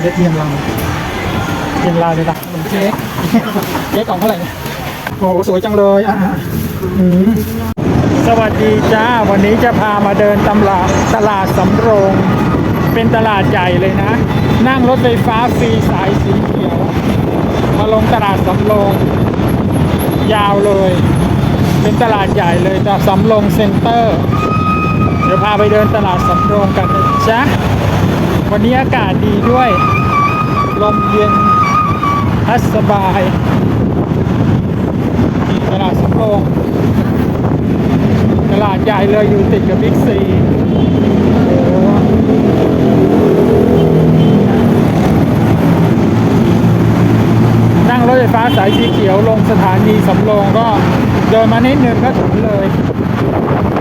ำเล็บเรียงรายเรียงรายเลยนะขนมเค้กเค้กกล่องเท่าไหร่เนี่ยโอ้โหสวยจังเลยอะอืมสวัสดีจ้า วันนี้จะพามาเดินตำลาดตลาดสำโรง เป็นตลาดใหญ่เลยนะ นั่งรถไฟฟ้าฟรีสายสีเขียว มาลงตลาดสำโรง ยาวเลย เป็นตลาดใหญ่เลยแต่สำโรงเซ็นเตอร์ เดี๋ยวพาไปเดินตลาดสำโรงกันนะจ๊ะ วันนี้อากาศดีด้วย ลมเย็นพัดสบายตลาดสำโรงตลาดใหญ่เลยอยู่ติดกับบิ๊กซีนั่งรถไฟฟ้าสายสีเขียวลงสถานีสำโรงก็เดินมานิดนึงก็ถึงเลย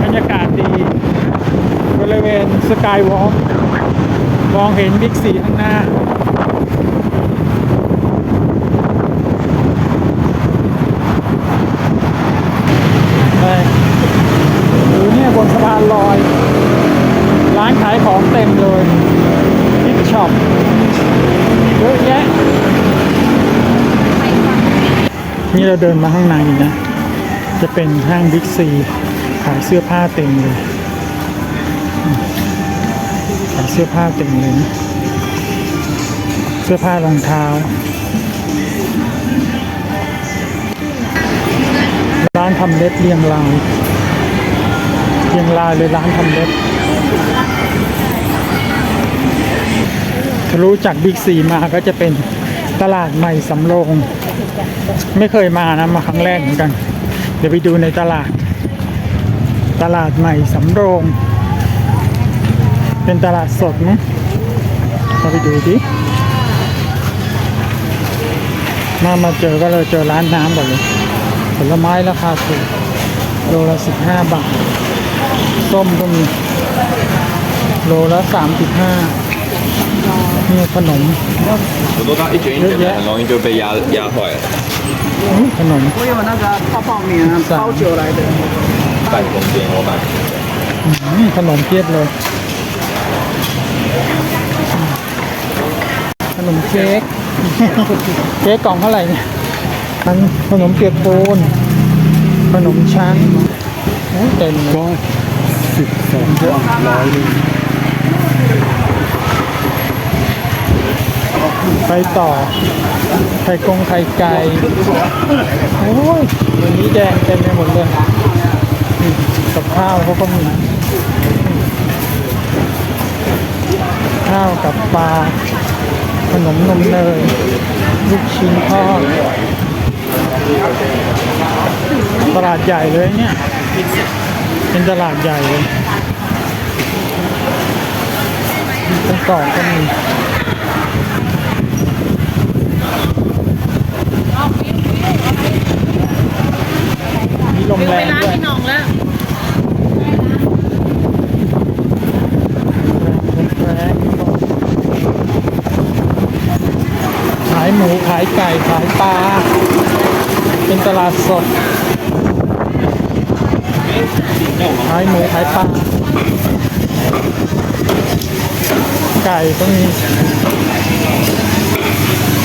บรรยากาศดี บริเวณสกายวอล์ก มองเห็นบิ๊กซีข้างหน้า ไปหรือเนี่ยบนสะพานลอย ร้านขายของเต็มเลยบิ๊กช็อปเยอะแยะ นี่เราเดินมาข้างในนะ จะเป็นห้างบิ๊กซี ขายเสื้อผ้าเต็มเลยายเสื้อผ้าเต็มเลยเสื้อผ้ารองเท้า ร้านทำเล็บเรียงรายเรียงรายเลยร้านทำเล็บทะลุจากบิ๊กซีมาก็จะเป็นตลาดใหม่สำโรงไม่เคยมานะมาครั้งแรกเหมือนกัน เดี๋ยวไปดูในตลาด ตลาดใหม่สำโรง เป็นตลาดสดนะเราไปดูดิมามาเจอก็เลยเจอร้านน้ำก่อนเลย ผลไม้ราคาถูกโลละสิบห้าบาท ส้มก็มี โลละสามสิบห้านี่ขนม 很多它一卷一卷的，很容易就被压压坏了。 อื้อขนม 我有那个泡泡面啊，包酒来的。半公斤我买。 อื้อขนมเพียบเลย ขนมเค้ก เค้กกล่องเท่าไหร่เนี่ยมันขนมเปียกปูน ขนมชั้นโอ้เต็มก็สิบสองเยอะร้อยเลยไปต่อ ไข่กงไข่ไก่ โอ้ยวันนี้แดงเต็มไปหมดเลยกับข้าวเขาก็มี ข้าวกับปลา ขนมนมเนยลูกชิ้นทอดตลาดใหญ่เลยเนี่ย เป็นตลาดใหญ่เลยต้นต่อก็มีมีลมแรงด้วย พี่น้องแล้ว แรงขายหมู ขายไก่ขายปลา เป็นตลาดสด ขายหมูขายปลา ไก่ก็มี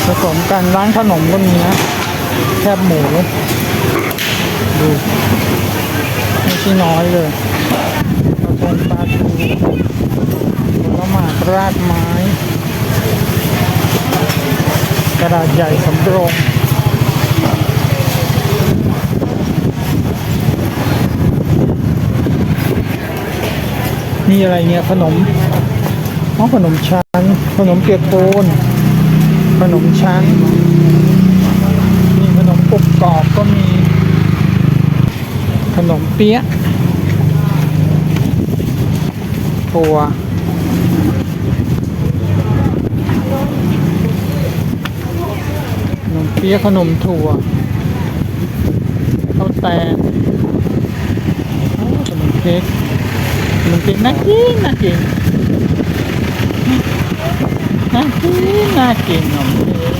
ผสมกันร้านขนมก็มีนะ แคบหมู ดูไม่ใช่น้อยเลยกระทงปลาทูผลไม้รากไม้ กระดาษใหญ่สำโรงนี่อะไรเนี่ยขนมอ๋อขนมชั้น ขนมเปียกปูน ขนมชั้น มีขนมปุกกรอบก็มี ขนมเปี๊ยะถั่วขนมเปี๊ยะขนมถั่วข้าวแตงโอ้ขนมเค้กขนมเค้กน่ากินน่ากินน่ากินน่ากินขนมเค้ก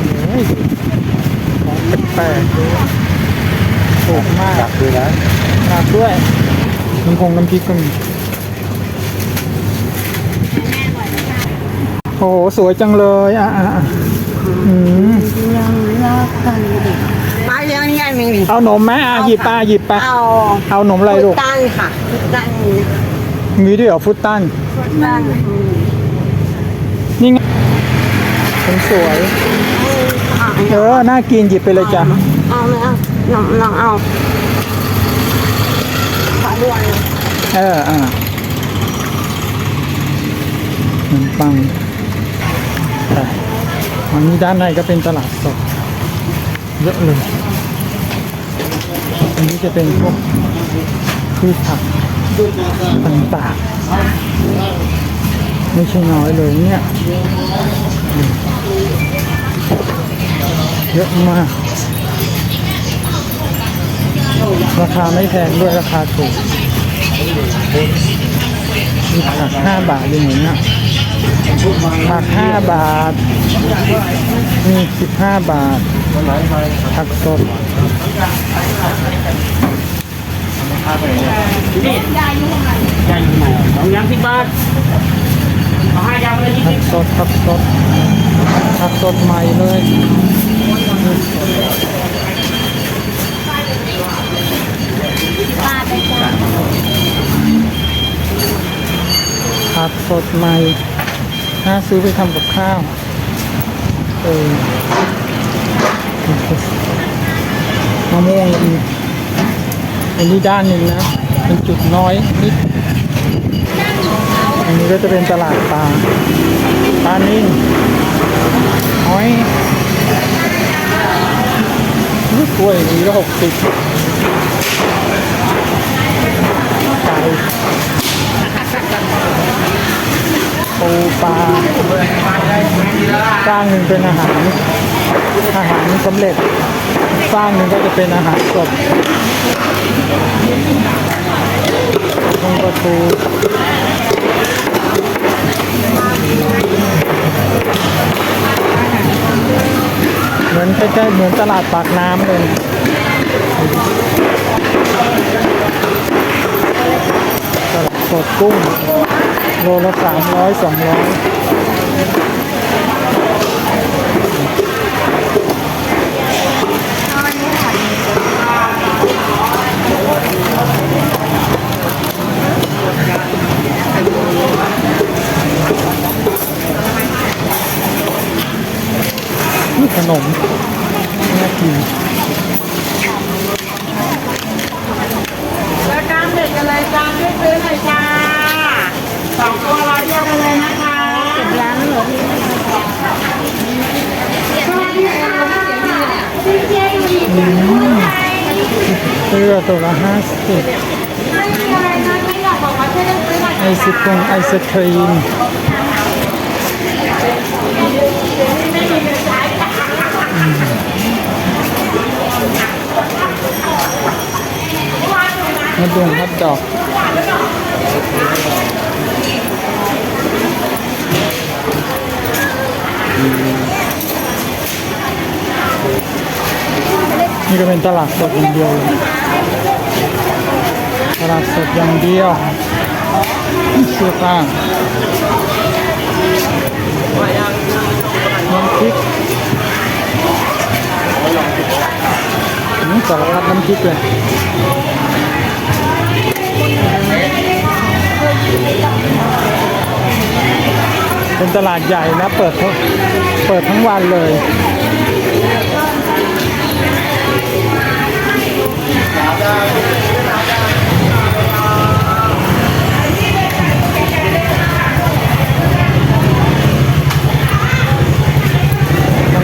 โอ้ยของแปลกๆด้วยโอ้ถูกมากจับด้วยนะหนักด้วยน้ำพงน้ำพริกก็มีโอ้โหสวยจังเลย อะอะอะอืมมาเลี้ยงง่ายมิงเอาหนมไหมอะหยิบไปหยิบไปเอาเอาหนมอะไรลูกฟุตั้งค่ะฟุตั้งมีด้วยเหรอฟุตตันฟุตั้งนี่ไงนสวยเออน่ากินหยิบไปเลยจ้ะเอาไหมเอาลองลองเอาขอด้วยเอออ่าขนปัง แต่วันนี้ด้านในก็เป็นตลาดสดเยอะเลยอันนี้จะเป็นพวกพืชผักต่างๆ ไม่ใช่น้อยเลยเนี่ย เยอะมาก ราคาไม่แพงด้วยราคาถูกมีผักห้าบาทเองเหมือนเนี่ย ผักห้าบาท มีสิบห้าบาท ผักสดสองยำสิบบาทเอาห้ายำเลยผักสดผักสดผักสดใหม่เลยผักสดใหม่ น่าซื้อไปทำกับข้าว เออมะม่วงอีกอันนี้ด้านหนึ่งนะ เป็นจุดน้อยนิด อันนี้ก็จะเป็นตลาดปลาปลานิ่งหอยอุ๊ยกล้วยมีละหกสิบไก่ ปูปลาจ้างหนึ่งเป็นอาหารอาหารสำเร็จสร้างหนึ่งก็จะเป็นอาหารสดตรงประตูเหมือนใกล้ๆเหมือนตลาดปากน้ำเลยตลาดสดกุ้ง โลละสามร้อยสองร้อยนี่ขนมน่ากินแล้วกลางเด็กกันเลยจานช่วยซื้อหน่อยจ้าสองตัวร้อยเดียวกันเลยนะคะสิบล้านเหรอพี่สวัสดีค่ะพี่เจอยู่ดีค่ะ เสื้อตัวละห้าสิบไอะไรนะไอซื้อหน่อยไอศครีมไอศครีมอืมมะดงฮัดดอก นี่ก็เป็นตลาดสดอย่างเดียวเลยตลาดสดอย่างเดียวเสื้อผ้าน้ำพริกอืมสารพัดน้ำพริกเลยเป็นตลาดใหญ่นะ เปิดทั้งเปิดทั้งวันเลย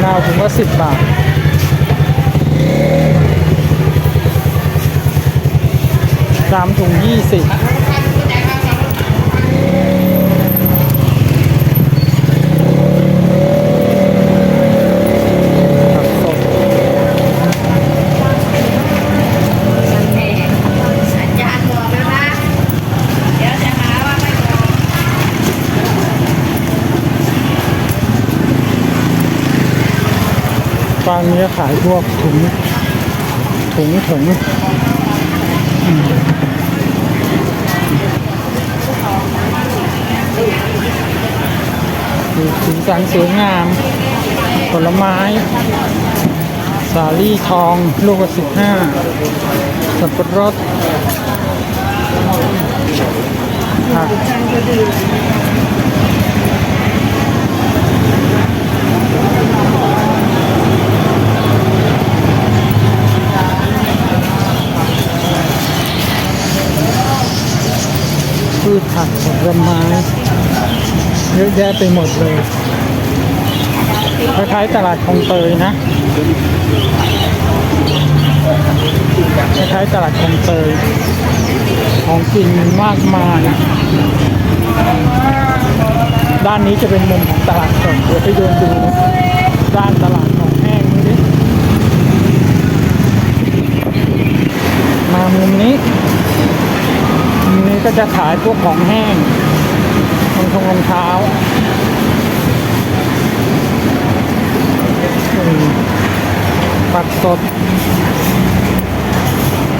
มะนาวถุงละสิบบาทสามถุงยี่สิบผักสด สัญญาณบอกแล้วนะ เดี๋ยวจะหาว่าไม่บอก ฟางเนี้ขายพวกถุง ถุงถึงสีสันสวยงาม ผลไม้ สาลี่ทอง ลูกละสิบห้าสับปะรดผักพืชผักผล ไม้เยอะแยะไปหมดเลยคล้ายๆตลาดคลองเตยนะคล้ายๆตลาดคลองเตย ของกินมากมายด้านนี้จะเป็นมุมของตลาดสดเดี๋ยวไปเดินดูด้านตลาดของแห้งนี่ดิมามุมนี้มุมนี้ก็จะขายพวกของแห้ง รองทงรองเท้าอืมผักสด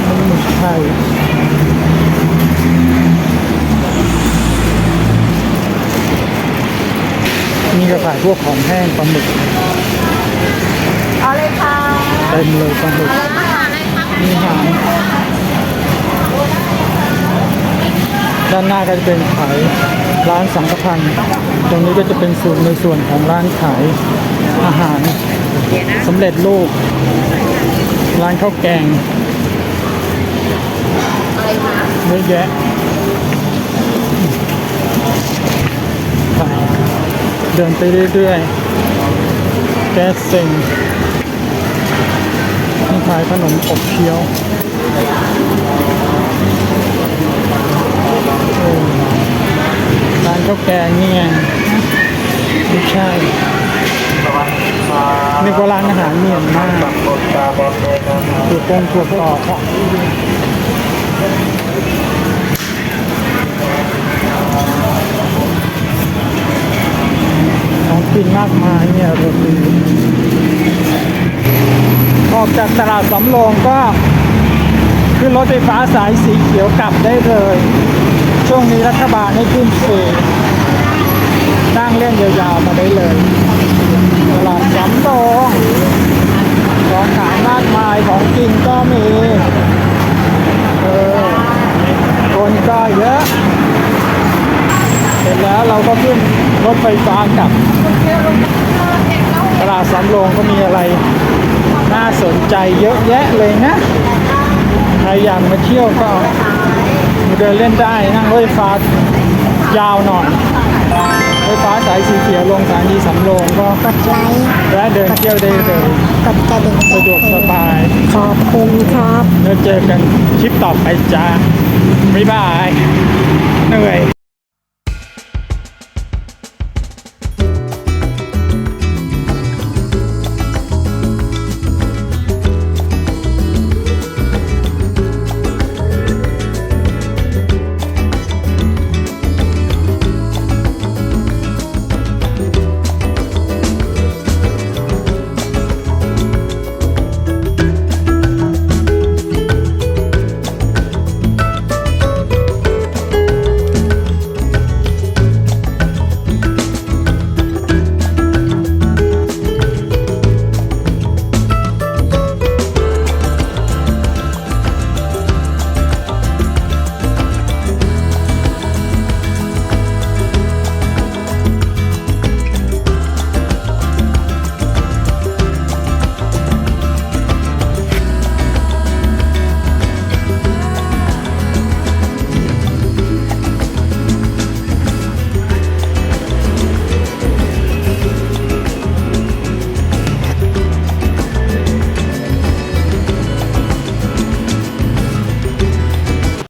มันหมึกไข่มีกระขายพวกของแห้งปลาหมึกเอาเลยค่ะเต็มเลยปลาหมึกมีหาง ด้านหน้าก็จะเป็นขายร้านสังฆพันธ์ตรงนี้ก็จะเป็นส่วนในส่วนของร้านขายอาหารสำเร็จรูป ร้านข้าวแกงเยอะแยะเดินไปเรื่อยๆ แก๊สเซ็งขายขนมอบเคี้ยวโอ้ร้าน ข้าวแกงนี่ไงไม่ใช่นี่ก็ร้านอาหารเมียนมากถั่วกงถั่วกรอบของกินมากมายเนี่ยโรตีออกจากตลาดสำโรงก็ขึ้นรถไฟฟ้าสายสีเขียวกลับได้เลย ช่วงนี้รัฐบาลให้ขึ้นฟรี นั่งเล่นยาวๆมาได้เลยตลาดสำโรงของขายมากมายของกินก็มีเออคนก็เยอะ เสร็จแล้วเราก็ขึ้นรถไฟฟ้ากลับตลาดสำโรงก็มีอะไร น่าสนใจเยอะแยะเลยนะใครอยากมาเที่ยวก็มาเดินเล่นได้นั่งรถไฟฟ้ายาวหน่อย ไฟฟ้าสายสีเขียวลงสถานีสำโรงก็กดไลค์แวะเดินเที่ยวได้เลยกดกระดิ่งสะดวกสบาย ขอบคุณครับ แล้วเจอกันคลิปต่อไปจ้าบ๊ายบายเหนื่อย